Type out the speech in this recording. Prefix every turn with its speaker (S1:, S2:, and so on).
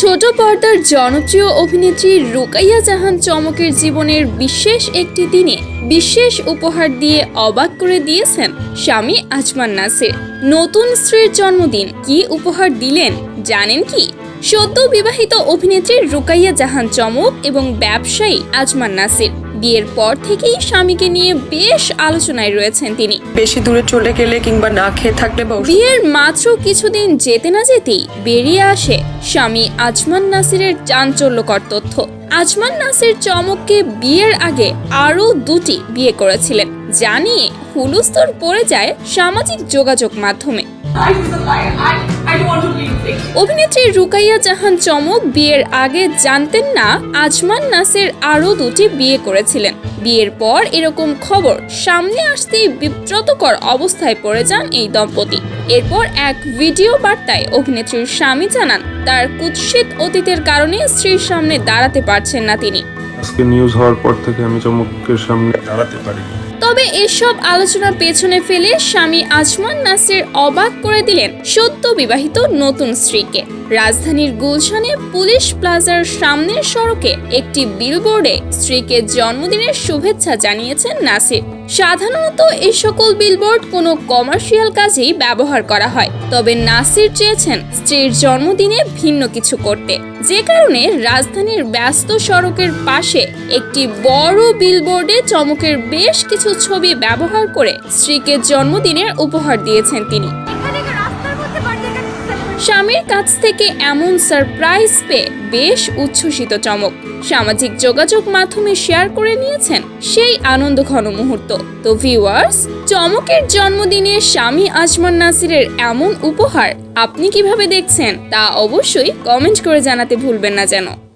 S1: ছোট পর্দার জনপ্রিয় অভিনেত্রী রুকাইয়া জাহান চমকের জীবনের বিশেষ একটি দিনে বিশেষ উপহার দিয়ে অবাক করে দিয়েছেন স্বামী আজমান নাসের। নতুন স্ত্রীর জন্মদিন কি উপহার দিলেন জানেন কি? সদ্য বিবাহিত অভিনেত্রী রুকাইয়া জাহান চমক এবং ব্যবসায়ী আজমান নাসির। বিয়ের পর থেকেই স্বামীকে নিয়ে বেশ আলোচনায় রয়েছেন তিনি।
S2: বেশি দূরে চলে গেলে কিংবা না খেয়ে থাকলে
S1: বিয়ের মাত্র কিছুদিন যেতে না যেতেই বেরিয়ে আসে স্বামী আজমান নাসিরের চাঞ্চল্যকর তথ্য। আজমান নাসির চমককে বিয়ের আগে আরও দুটি বিয়ে করেছিলেন জানিয়ে হুলুস্তর পড়ে যায় সামাজিক যোগাযোগ মাধ্যমে। অভিনেত্রী রুকাইয়া জাহান চমক বিয়ের আগে জানতেন না, আজমান নাসের আরও দুটি বিয়ে করেছিলেন। বিয়ের পর এরকম খবর সামনে আসতেই বিব্রতকর অবস্থায় পড়ে যান এই দম্পতি। এরপর এক ভিডিও বার্তায় অভিনেত্রীর স্বামী জানান, তার কুৎসিত অতীতের কারণে স্ত্রীর সামনে দাঁড়াতে পারছেন না তিনি।
S3: আজকে নিউজ হওয়ার পর থেকে আমি চমকের সামনে দাঁড়াতে পারিনি
S1: তবে এসব আলোচনার পেছনে ফেলে স্বামী আজমান নাসির অবাক করে দিলেন সত্য বিবাহিত নতুন স্ত্রীকে। রাজধানীর গুলশানে পুলিশ প্লাজার সামনের সড়কে একটি বিলবোর্ডে স্ত্রীকে জন্মদিনের শুভেচ্ছা জানিয়েছেন নাসির। সাধারণত এই সকল বিলবোর্ড কোনো কমার্শিয়াল কাজেই ব্যবহার করা হয়। তবে নাসির চেয়েছেন স্ত্রীর জন্মদিনে ভিন্ন কিছু করতে। যে কারণে রাজধানীর ব্যস্ত সড়কের পাশে একটি বড় বিলবোর্ডে চমকের বেশ কিছু ছবি ব্যবহার করে স্ত্রীকে জন্মদিনের উপহার দিয়েছেন তিনি। স্বামীর কাছ থেকে এমন সারপ্রাইজ পেয়ে বেশ উচ্ছ্বসিত চমক। সামাজিক যোগাযোগ মাধ্যমে শেয়ার করে নিয়েছেন সেই আনন্দ ঘন মুহূর্ত। তো ভিউয়ার্স চমকের জন্মদিনে স্বামী আজমান নাসিরের এমন উপহার আপনি কীভাবে দেখছেন তা অবশ্যই কমেন্ট করে জানাতে ভুলবেন না যেন।